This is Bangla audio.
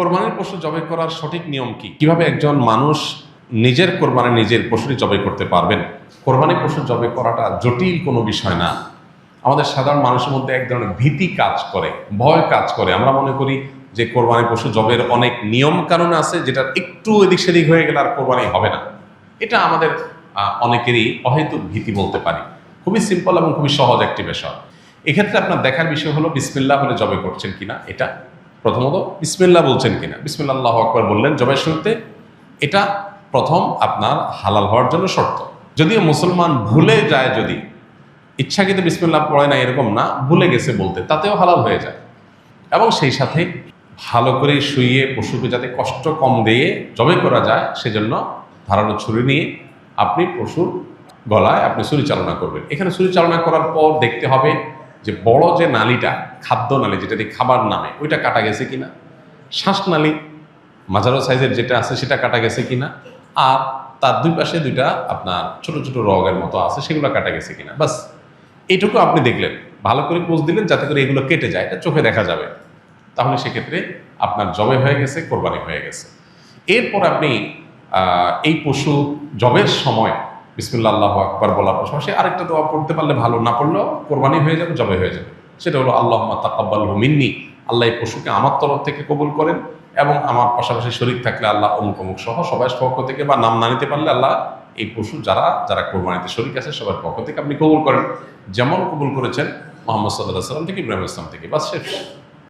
কোরবানির পশু জবাই করার সঠিক নিয়ম কি? কীভাবে একজন মানুষ নিজের কোরবানি নিজের পশুটি জবাই করতে পারবেন? কোরবানি পশু জবাই করাটা জটিল কোনো বিষয় না। আমাদের সাধারণ মানুষের মধ্যে এক ধরনের ভীতি কাজ করে, ভয় কাজ করে। আমরা মনে করি যে কোরবানি পশু জবের অনেক নিয়ম কানুন আছে যেটা একটু এদিক সেদিক হয়ে গেলে আর কোরবানি হবে না। এটা আমাদের অনেকেরই অহেতুক ভীতি বলতে পারি। খুবই সিম্পল এবং খুবই সহজ একটি বিষয়। এক্ষেত্রে আপনার দেখার বিষয় হলো, বিসমিল্লাহ বলে জবে করছেন কিনা? এটা প্রথমত, বিসমিল্লাহ বলছেন কিনা? বিসমিল্লাহ আকবর বললেন জবের শুরুতে এটা প্রথম আপনার হালাল হওয়ার জন্য শর্ত। যদিও মুসলমান ভুলে যায় যদি, ইচ্ছাকৃত বিসমিল্লাহ পড়ে না এরকম না, ভুলে গেছে বলতে, তাতেও হালাল হয়ে যায়। এবং সেই সাথে ভালো করে শুইয়ে পশুকে যাতে কষ্ট কম দিয়ে জবে করা যায়, সেজন্য ধারালো ছুরি নিয়ে আপনি পশুর গলায় আপনি ছুরি চালনা করবেন। এখানে ছুরি চালনা করার পর দেখতে হবে যে বড় যে নালিটা, খাদ্য নালী, যেটা দিয়ে খাবার নামে, ওইটা কাটা গেছে কিনা? শ্বাসনালী মাঝারো সাইজের যেটা আছে, সেটা কাটা গেছে কিনা? আর তার দুই পাশে দুইটা আপনার ছোট ছোট রগের মতো আছে, সেগুলো কাটা গেছে কিনা? বাস, এইটুকু আপনি দেখলেন। ভালো করে পোজ দিলেন, যাতে করে এগুলো কেটে যায়, এটা চোখে দেখা যাবে। তাহলে সেক্ষেত্রে আপনার জবে হয়ে গেছে, কোরবানি হয়ে গেছে। এরপর আপনি এই পশু জবের সময় বিসমুল্লাহ, আল্লাহ আকবর বলার পাশাপাশি আরেকটা দোয়া পড়তে পারলে ভালো, না পড়লেও কোরবানি হয়ে যাবে জবে হয়ে যাবে। সেটা হলো আল্লাহ তাকাব্বাল মিন্নি। আল্লাহ এই পশুকে আমার তরফ থেকে কবুল করেন এবং আমার পাশাপাশি শরীর থাকলে আল্লাহ অমুক অমুক সহ সবাই পক্ষ থেকে বা নাম না নিতে পারলে আল্লাহ এই পশু যারা যারা কোরবানিতে শরীর আছে, সবার পক্ষ থেকে আপনি কবুল করেন। যেমন কবুল করেছেন মোহাম্মদ সাল্লাহ সাল্লাম থেকে, ইব্রাহিম ইসলাম থেকে। বাস শেষ।